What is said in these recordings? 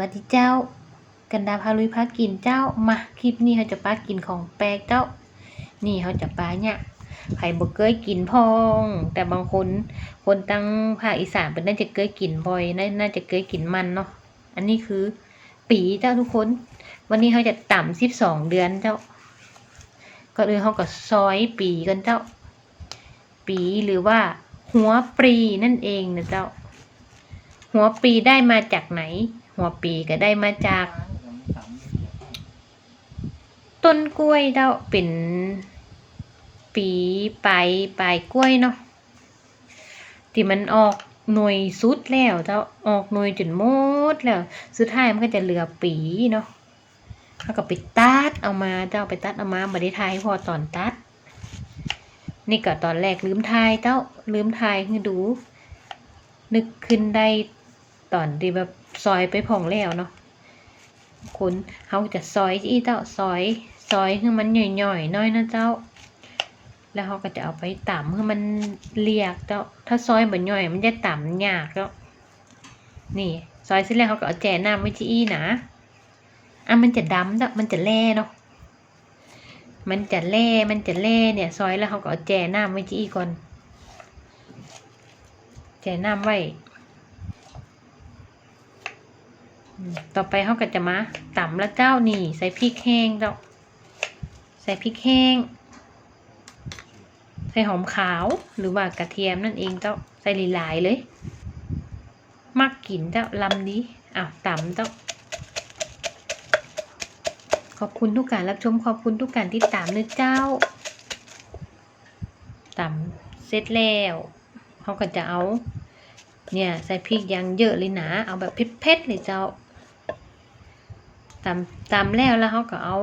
วัสดีเจ้า กันดาพาลุยพากินเจ้ามาคลิปนี้เขาจะปากินของแปลกเจ้า นี่เขาจะปาเนี่ยไผ่บ่เคยกินพอง แต่บางคนคนตั้งภาคอีสานเป็นน่าจะเคยกินบ่อยน่าน่าจะเคยกินมันเนาะอันนี้คือปีเจ้าทุกคน วันนี้เขาจะต่ำสิบสองเดือนเจ้าก็เลยเขาก็ซอยปีกันเจ้า ปีหรือว่าหัวปรีนั่นเองนะเจ้า หัวปีได้มาจากไหน หัวปีก็ได้มาจาก ต้นกล้วยเจ้าเป็นปีปลายปลายกล้วยเนาะที่มันออกหน่วยสุดแล้วเจ้าออกหน่วยจนหมดแล้ว สุดท้ายมันก็จะเหลือปีเนาะแล้วก็ไปตัดเอามาเจ้าไปตัดเอามาบริทายให้พอตอนตัด นี่ก็ตอนแรกลืมทายเจ้าลืมทายให้ดู นึกขึ้นได้ตอนที่แบบ ซอยไปผ่องแล้วเนาะคุณเขาจะซอยที่เจ้าซอย ซอยให้มันหน่อยๆหน้อยนะเจ้า แล้วเขาก็จะเอาไปต่ำให้มันเรียกเจ้า ถ้าซอยแบบย่อยมันจะต่ำยากเจ้านี่ ซอยเสร็จแล้วเขาก็เอาแจน้ำไว้ที่อีนะอะมันจะดำเจ้ามันจะแล่เนาะมันจะแล่มันจะแล่เนี่ย ซอยแล้วเขาก็เอาแจน้ำไว้ที่อีก่อน แจน้ำไว้อืม ต่อไปเขาก็จะมาต่ำแล้วเจ้านี่ ใส่พริกแห้งเจ้าใส่พริกแห้ง ใส่หอมขาวหรือว่ากระเทียมนั่นเองเจ้าใส่หลายๆเลยมักกินเจ้าลำนี้อ้าวต่ำเจ้าขอบคุณทุกการรับชมขอบคุณทุกการที่ตามนะเจ้าต่ำเสร็จแล้วเขาก็จะเอา เนี่ย ใส่พริกยังเยอะเลยนะ เอาแบบเผ็ดๆเลยเจ้า ตำตำแล้วแล้วเขาก็เอา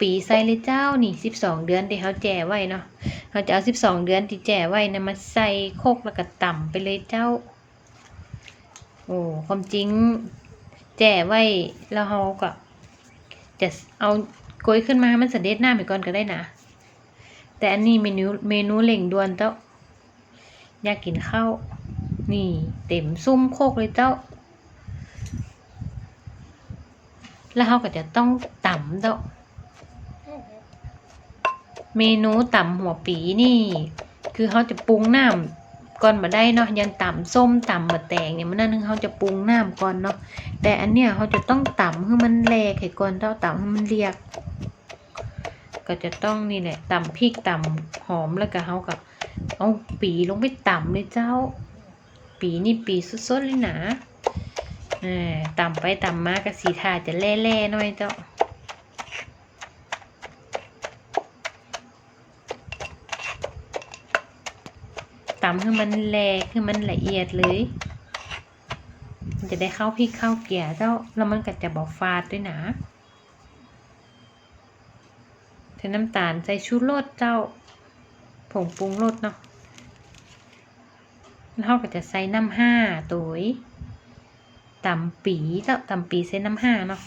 ปีใส่เลยเจ้านี่สิบสองเดือนที่เขาแจ่ไว้เนาะเขาจะเอาสิบสองเดือนที่แจ่ไว้นะมาใส่โคกแล้วก็ต่ำไปเลยเจ้า โอ้ความจริงแจ่ไว้แล้วเขาก็จะเอาโกยขึ้นมาให้มันเสด็จหน้าไปก่อนก็ได้นะ แต่อันนี้เมนูเมนูเล่งด่วนเจ้าอยากกินข้าวนี่เต็มซุ่มโคกเลยเจ้า แล้วเขาก็จะต้องต่ำเจ้าเมนูต่ำหัวปีนี่ คือเขาจะปรุงน้ำก่อนมาได้เนาะยังต่ำส้มต่ำมะแตงเนี่ยมันนั่นนึงเขาจะปรุงน้ำก่อนเนาะแต่อันเนี้ยเขาจะต้องต่ำให้มันแหลกให้ก่อนเจ้าต่ำให้มันเรียก ก็จะต้องนี่แหละต่ำพริกต่ำหอมแล้วก็เขาก็เอาปีลงไปต่ำเลยเจ้า ปีนี่ปีสดๆเลยนะ เออต่ำไปต่ำมากระสีทาจะแล่ๆหน่อยเจ้าต่ำให้มันแลกให้มันละเอียดเลยมันจะได้เข้าพริกเข้าเกียร์เจ้าแล้วมันก็จะบอกฟาดด้วยนะใส่น้ำตาลใส่ชูรสเจ้า ผงปรุงรสเนาะแล้วเราก็จะใส่น้ำห้าตัว ตำปีเจ้าตำปีใส่น้ำห้าเนาะ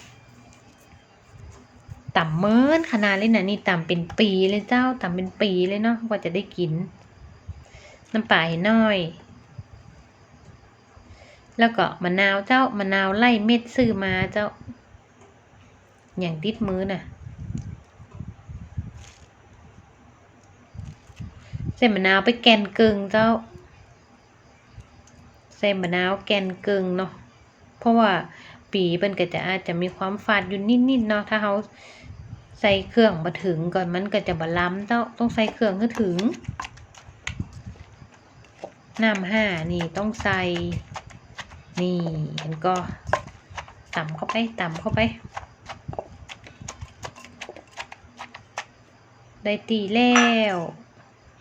ตำเมินขนาดเลยนะนี่ตำเป็นปีเลยเจ้าตำเป็นปีเลยเนาะกว่าจะได้กิน น้ำปลาให้น้อย แล้วก็มะนาวเจ้ามะนาวไล่เม็ดซื้อมาเจ้า อย่างติดมือน่ะใส่มะนาวไปแกนกึ่งเจ้าใส่มะนาวแกนกึ่งเนาะ เพราะว่าปีมันก็จะอาจจะมีความฝาดอยู่นิดๆเนาะถ้าเขาใส่เครื่องมาถึงก่อนมันก็จะบะล้ำเจ้าต้องใส่เครื่องให้ถึงน้ำห้านี่ต้องใส่นี่มันก็ต่ำเข้าไปต่ำเข้าไป ได้ตีแล้ว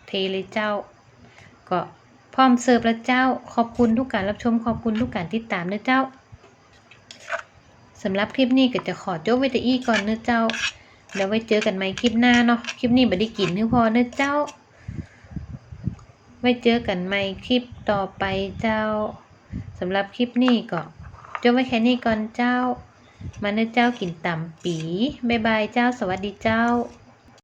เทเลยเจ้า ก็พร้อมเสิร์ฟแล้วเจ้า ขอบคุณทุกการรับชมขอบคุณทุกการติดตามนื้อเจ้า สำหรับคลิปนี้ก็จะขอจบไว้แต่อีก่อนเนื้อเจ้าแล้วไว้เจอกันใหม่คลิปหน้าเนาะ คลิปนี้บัดได้กินให้พอเนื้อเจ้า ไว้เจอกันใหม่คลิปต่อไปเจ้าสำหรับคลิปนี้ก็จบไว้แค่นี้ก่อนเจ้า มาเนื้อเจ้ากินต่ำปี บ๊ายบายเจ้า สวัสดีเจ้า